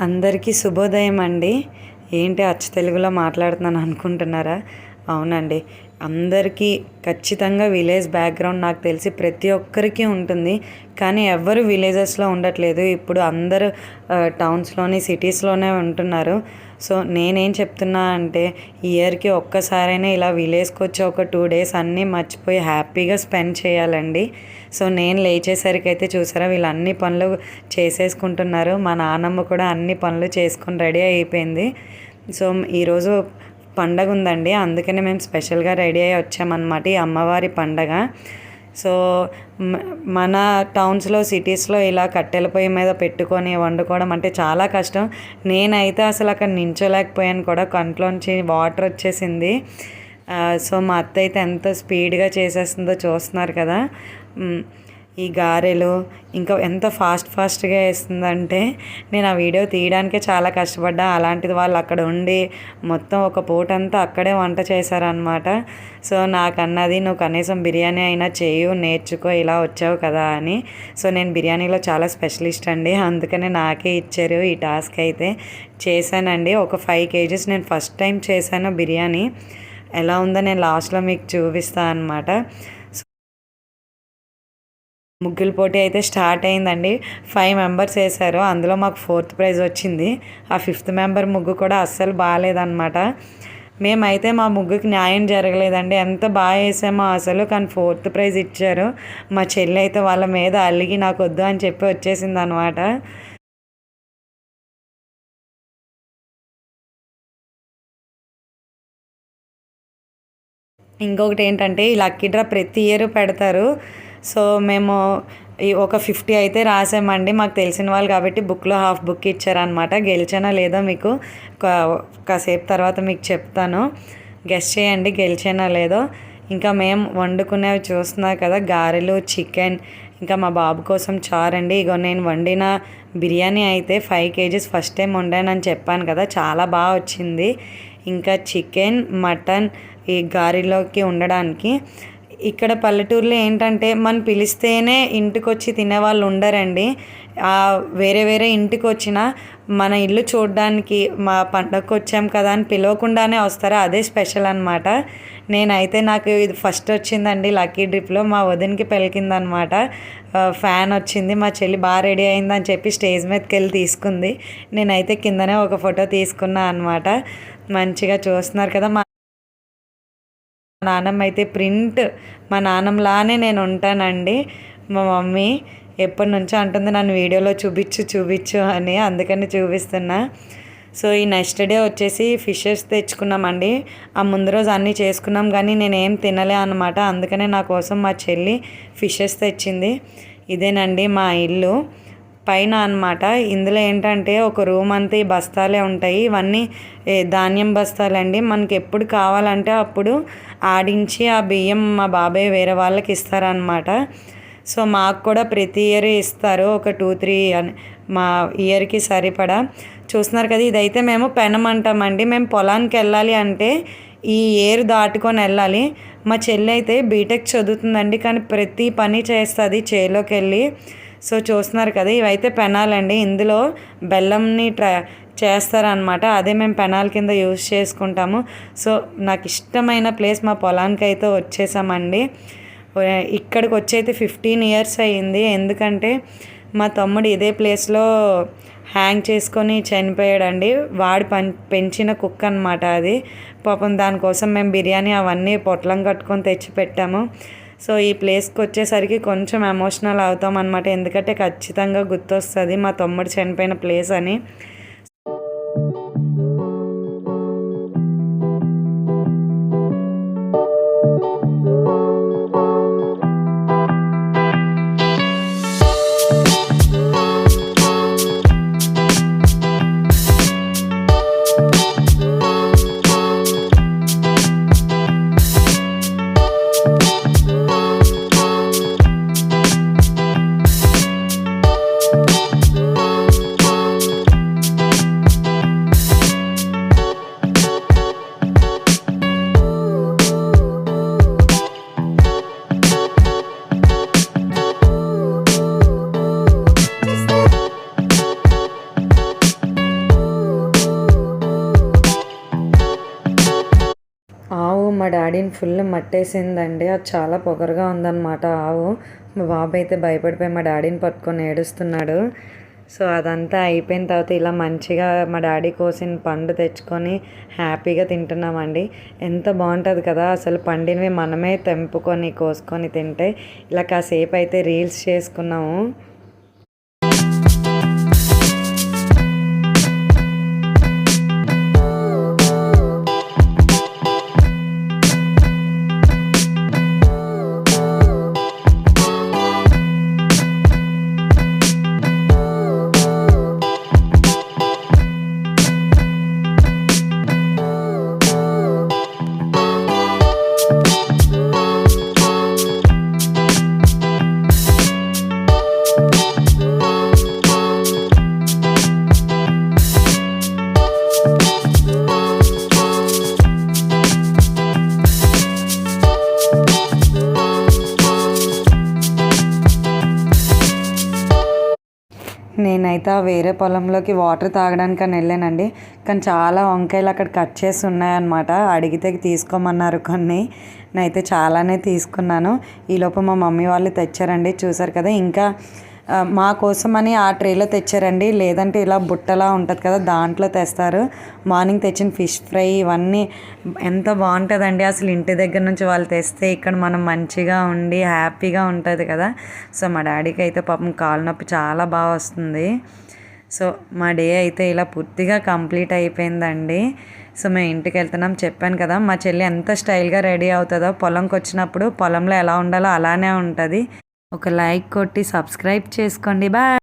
అందరికీ శుభోదయం అండి. ఏంటి అచ్చ తెలుగులో మాట్లాడుతున్నాను అనుకుంటున్నారా? అవునండి. అందరికీ ఖచ్చితంగా విలేజ్ బ్యాక్గ్రౌండ్ నాకు తెలిసి ప్రతి ఒక్కరికి ఉంటుంది. కానీ ఎవ్వరు విలేజెస్లో ఉండట్లేదు. ఇప్పుడు అందరూ టౌన్స్లోని సిటీస్లోనే ఉంటున్నారు. సో నేనేం చెప్తున్నా అంటే ఇయర్కి ఒక్కసారైనా ఇలా విలేజ్కి వచ్చి ఒక టూ డేస్ అన్నీ మర్చిపోయి హ్యాపీగా స్పెండ్ చేయాలండి. సో నేను లేచేసరికి అయితే చూసారా వీళ్ళు అన్ని పనులు చేసేసుకుంటున్నారు. మా నాన్నమ్మ కూడా అన్ని పనులు చేసుకొని రెడీ అయిపోయింది. సో ఈరోజు పండగ ఉందండి. అందుకనే మేము స్పెషల్గా రెడీ అయ్యి వచ్చామన్నమాట ఈ అమ్మవారి పండగ. సో మన టౌన్స్లో సిటీస్లో ఇలా కట్టెల పొయ్యి మీద పెట్టుకొని వండుకోవడం అంటే చాలా కష్టం. నేనైతే అసలు అక్కడ నించోలేకపోయాను కూడా. కంట్లోంచి వాటర్ వచ్చేసింది. సో మా అత్త అయితే ఎంత స్పీడ్గా చేసేస్తుందో చూస్తున్నారు కదా. ఈ గారెలు ఇంకా ఎంత ఫాస్ట్ ఫాస్ట్గా వేస్తుందంటే నేను ఆ వీడియో తీయడానికే చాలా కష్టపడ్డా. అలాంటిది వాళ్ళు అక్కడ ఉండి మొత్తం ఒక పూట అంతా అక్కడే వంట చేశారనమాట సో నాకు అన్నది నువ్వు కనీసం బిర్యానీ అయినా చేయు నేర్చుకో ఇలా వచ్చావు కదా అని. సో నేను బిర్యానీలో చాలా స్పెషలిస్ట్ అండి. అందుకనే నాకే ఇచ్చారు ఈ టాస్క్ అయితే. చేశానండి. ఒక ఫైవ్ కేజీస్ నేను ఫస్ట్ టైం చేశాను బిర్యానీ. ఎలా ఉందో నేను లాస్ట్లో మీకు చూపిస్తాను అనమాట ముగ్గుల పోటీ అయితే స్టార్ట్ అయిందండి. ఫైవ్ మెంబర్స్ వేశారు. అందులో మాకు ఫోర్త్ ప్రైజ్ వచ్చింది. ఆ ఫిఫ్త్ మెంబర్ ముగ్గు కూడా అస్సలు బాగాలేదన్నమాట. మేమైతే మా ముగ్గుకి న్యాయం జరగలేదండి. ఎంత బాగా వేసామో అసలు కానీ ఫోర్త్ ప్రైజ్ ఇచ్చారు. మా చెల్లి అయితే వాళ్ళ మీద అలిగి నాకు వద్దు అని చెప్పి వచ్చేసింది అనమాట ఇంకొకటి ఏంటంటే ఈ లక్కీ డ్రా ప్రతి ఇయర్ పెడతారు. సో మేము ఒక ఫిఫ్టీ అయితే రాసామండి. మాకు తెలిసిన వాళ్ళు కాబట్టి బుక్లో హాఫ్ బుక్ ఇచ్చారనమాట గెలిచానా లేదో మీకు కాసేపు తర్వాత మీకు చెప్తాను. గెస్ట్ చేయండి గెలిచానా లేదో. ఇంకా మేము వండుకునేవి చూస్తున్నారు కదా గారెలు చికెన్ ఇంకా మా బాబు కోసం చారండి ఇగో నేను వండిన బిర్యానీ అయితే ఫైవ్ కేజీస్ ఫస్ట్ టైం వండానని చెప్పాను కదా చాలా బాగా వచ్చింది. ఇంకా చికెన్ మటన్ ఈ గారెలోకి ఉండడానికి ఇక్కడ పల్లెటూరులో ఏంటంటే మనం పిలిస్తేనే ఇంటికి వచ్చి తినేవాళ్ళు ఉండరండి. వేరే వేరే ఇంటికి వచ్చిన మన ఇల్లు చూడడానికి మా పండగకు వచ్చాం కదా అని పిలవకుండానే వస్తారు? అదే స్పెషల్ అనమాట నేనైతే నాకు ఇది ఫస్ట్ వచ్చిందండి లక్కీ డ్రిప్లో మా వదినకి పెలికిందనమాట ఫ్యాన్ వచ్చింది. మా చెల్లి బాగా రెడీ అయిందని చెప్పి స్టేజ్ మీదకి వెళ్ళి తీసుకుంది. నేనైతే కిందనే ఒక ఫోటో తీసుకున్నా అనమాట మంచిగా చూస్తున్నారు కదా మా నానమ్మ అయితే ప్రింట్ మా నాన్నమ్మలానే నేను ఉంటానండి మా మమ్మీ ఎప్పటి నుంచో అంటుంది నన్ను వీడియోలో చూపించు చూపించు అని అందుకని చూపిస్తున్నా. సో ఈ నెక్స్ట్ డే వచ్చేసి ఫిషెస్ తెచ్చుకున్నామండి. ఆ ముందు రోజు అన్నీ చేసుకున్నాం కానీ నేను ఏం తినలే అనమాట అందుకనే నా కోసం మా చెల్లి ఫిషెస్ తెచ్చింది. ఇదేనండి మా ఇల్లు. పైన అనమాట ఇందులో ఏంటంటే ఒక రూమ్ అంతా ఈ బస్తాలే ఉంటాయి. ఇవన్నీ ధాన్యం బస్తాలండి. మనకి ఎప్పుడు కావాలంటే అప్పుడు ఆడించి ఆ బియ్యం మా బాబాయ్ వేరే వాళ్ళకి ఇస్తారనమాట సో మాకు కూడా ప్రతి ఇయర్ ఇస్తారు. ఒక టూ త్రీ అని మా ఇయర్కి సరిపడా. చూస్తున్నారు కదా ఇదైతే మేము పెనం అంటామండి మేము పొలానికి వెళ్ళాలి అంటే ఈ ఏరు దాటుకొని వెళ్ళాలి. మా చెల్లి అయితే బీటెక్ చదువుతుందండి. కానీ ప్రతి పని చేస్తుంది చేలోకి వెళ్ళి సో చూస్తున్నారు కదా ఇవైతే పెనాలండి ఇందులో బెల్లంని ట్రై చేస్తారనమాట అదే మేము పెనాల కింద యూజ్ చేసుకుంటాము. సో నాకు ఇష్టమైన ప్లేస్ మా పొలానికి అయితే వచ్చేసామండి. ఇక్కడికి వచ్చి అయితే ఫిఫ్టీన్ ఇయర్స్ అయ్యింది. ఎందుకంటే మా తమ్ముడు ఇదే ప్లేస్లో హ్యాంగ్ చేసుకొని చనిపోయాడండి. వాడు పెంచిన కుక్క అనమాట అది. పాపం దానికోసం మేము బిర్యానీ అవన్నీ పొట్లం కట్టుకొని తెచ్చి పెట్టాము సో ఈ ప్లేస్కి వచ్చేసరికి కొంచెం ఎమోషనల్ అవుతాం అనమాట ఎందుకంటే ఖచ్చితంగా గుర్తొస్తుంది మా తమ్ముడు చనిపోయిన ప్లేస్ అని. డాడీని ఫుల్ మట్టేసిందండి. అది చాలా పొగరుగా ఉందన్నమాట ఆవు. మా బాబు అయితే భయపడిపోయి మా డాడీని పట్టుకొని ఏడుస్తున్నాడు. సో అదంతా అయిపోయిన తర్వాత ఇలా మంచిగా మా డాడీ కోసిన పండు తెచ్చుకొని హ్యాపీగా తింటున్నామండి. ఎంత బాగుంటుంది కదా అసలు పండినవి మనమే తెంపుకొని కోసుకొని తింటే. ఇలా కాసేపు అయితే రీల్స్ చేసుకున్నాము. నేనైతే ఆ వేరే పొలంలోకి వాటర్ తాగడానికి అని వెళ్ళానండి. కానీ చాలా వంకాయలు అక్కడ కట్ చేసి ఉన్నాయన్నమాట. అడిగితే తీసుకోమన్నారు కొన్ని. నేనైతే చాలానే తీసుకున్నాను. ఈలోపు మా మమ్మీ వాళ్ళు తెచ్చారండి. చూసారు కదా ఇంకా మా కోసమని ఆ ట్రేలో తెచ్చారండి. లేదంటే ఇలా బుట్టలా ఉంటుంది కదా దాంట్లో తెస్తారు. మార్నింగ్ తెచ్చిన ఫిష్ ఫ్రై ఇవన్నీ ఎంత బాగుంటుందండి. అసలు ఇంటి దగ్గర నుంచి వాళ్ళు తెస్తే ఇక్కడ మనం మంచిగా ఉండి హ్యాపీగా ఉంటుంది కదా. సో మా డాడీకి అయితే పాపం కాలు నొప్పి చాలా బాగా వస్తుంది. సో మా డే అయితే ఇలా పూర్తిగా కంప్లీట్ అయిపోయిందండి. సో మేము ఇంటికి వెళ్తున్నాం. చెప్పాను కదా మా చెల్లి ఎంత స్టైల్గా రెడీ అవుతుందో పొలంకి వచ్చినప్పుడు పొలంలో ఎలా ఉండాలో అలానే ఉంటుంది. ఒక లైక్ కొట్టి సబ్స్క్రైబ్ చేసుకోండి. బాయ్.